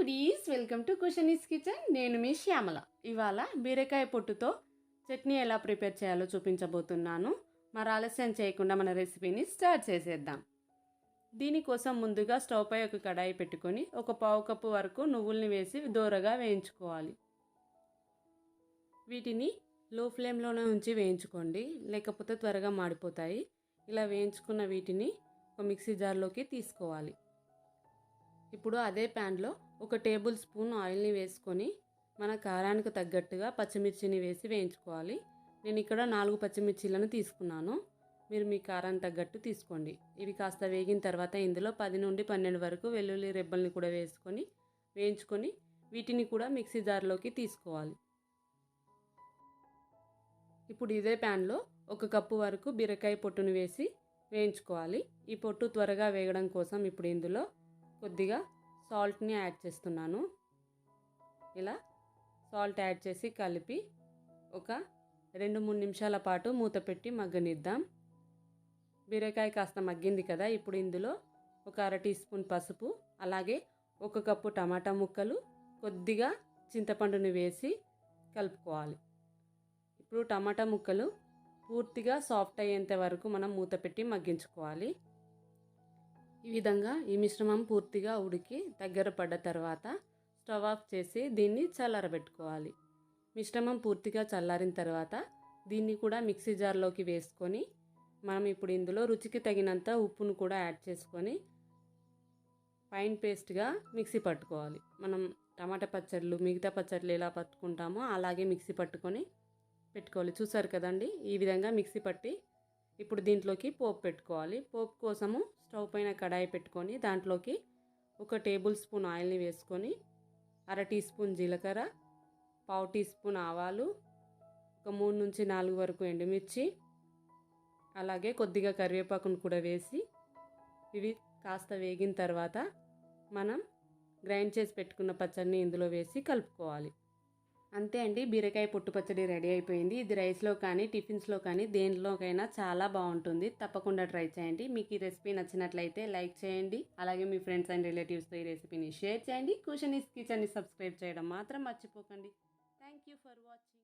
Foodies welcome to కుషనీస్ kitchen నేను మీ శ్యామల. ఇవాళ బీరకాయ పొట్టుతో చట్నీ ఎలా ప్రిపేర్ చేయాలో చూపించబోతున్నాను. మరి ఆలస్యం చేయకుండా మన రెసిపీని స్టార్ట్ చేసేద్దాం. దీనికోసం ముందుగా స్టవ్ పై ఒక కడాయి పెట్టుకొని ఒక పావు కప్పు వరకు నువ్వుల్ని వేసి దూరగా వేయించుకోవాలి. వీటిని లో ఫ్లేమ్లోనే ఉంచి వేయించుకోండి. లేకపోతే త్వరగా మాడిపోతాయి. ఇలా వేయించుకున్న వీటిని ఒక మిక్సీ జార్లోకి తీసుకోవాలి. ఇప్పుడు అదే ప్యాన్లో ఒక టేబుల్ స్పూన్ ఆయిల్ని వేసుకొని మన కారానికి తగ్గట్టుగా పచ్చిమిర్చిని వేసి వేయించుకోవాలి. నేను ఇక్కడ నాలుగు పచ్చిమిర్చీలను తీసుకున్నాను. మీరు మీ కారానికి తగ్గట్టు తీసుకోండి. ఇవి కాస్త వేగిన తర్వాత ఇందులో పది నుండి పన్నెండు వరకు వెల్లుల్లి రెబ్బల్ని కూడా వేసుకొని వేయించుకొని వీటిని కూడా మిక్సీ జార్లోకి తీసుకోవాలి. ఇప్పుడు ఇదే ప్యాన్లో ఒక కప్పు వరకు బీరకాయ పొట్టును వేసి వేయించుకోవాలి. ఈ పొట్టు త్వరగా వేగడం కోసం ఇప్పుడు ఇందులో కొద్దిగా సాల్ట్ని యాడ్ చేస్తున్నాను. ఇలా సాల్ట్ యాడ్ చేసి కలిపి ఒక రెండు మూడు నిమిషాల పాటు మూత పెట్టి మగ్గనిద్దాం. బీరకాయ కాస్త మగ్గింది కదా ఇప్పుడు ఇందులో ఒక అర టీ స్పూన్ పసుపు అలాగే ఒక కప్పు టమాటా ముక్కలు కొద్దిగా చింతపండుని వేసి కలుపుకోవాలి. ఇప్పుడు టమాటా ముక్కలు పూర్తిగా సాఫ్ట్ అయ్యేంత వరకు మనం మూత పెట్టి మగ్గించుకోవాలి. ఈ విధంగా ఈ మిశ్రమం పూర్తిగా ఉడికి దగ్గర పడ్డ తర్వాత స్టవ్ ఆఫ్ చేసి దీన్ని చల్లారబెట్టుకోవాలి. మిశ్రమం పూర్తిగా చల్లారిన తర్వాత దీన్ని కూడా మిక్సీ జార్లోకి వేసుకొని మనం ఇప్పుడు ఇందులో రుచికి తగినంత ఉప్పును కూడా యాడ్ చేసుకొని ఫైన్ పేస్ట్గా మిక్సీ పట్టుకోవాలి. మనం టమాటా పచ్చళ్ళు మిగతా పచ్చళ్ళు ఎలా పట్టుకుంటామో అలాగే మిక్సీ పట్టుకొని పెట్టుకోవాలి. చూసారు కదండి? ఈ విధంగా మిక్సీ పట్టి ఇప్పుడు దీంట్లోకి పోపు పెట్టుకోవాలి. పోపు కోసము స్టవ్ పైన కడాయి పెట్టుకొని దాంట్లోకి ఒక టేబుల్ స్పూన్ ఆయిల్ని వేసుకొని అర టీ స్పూన్ జీలకర్ర పావు టీ స్పూన్ ఆవాలు ఒక మూడు నుంచి నాలుగు వరకు ఎండుమిర్చి అలాగే కొద్దిగా కరివేపాకును కూడా వేసి ఇవి కాస్త వేగిన తర్వాత మనం గ్రైండ్ చేసి పెట్టుకున్న పచ్చడిని ఇందులో వేసి కలుపుకోవాలి. అంతే అండి. బీరకాయ పొట్టు పచ్చడి రెడీ అయిపోయింది. ఇది రైస్లో కానీ టిఫిన్స్లో కానీ దేనిలోకైనా చాలా బాగుంటుంది. తప్పకుండా ట్రై చేయండి. మీకు ఈ రెసిపీ నచ్చినట్లయితే లైక్ చేయండి. అలాగే మీ ఫ్రెండ్స్ అండ్ రిలేటివ్స్తో ఈ రెసిపీని షేర్ చేయండి. కుషన్ ఇస్ కిచెన్ని సబ్స్క్రైబ్ చేయడం మాత్రం మర్చిపోకండి. Thank you for watching.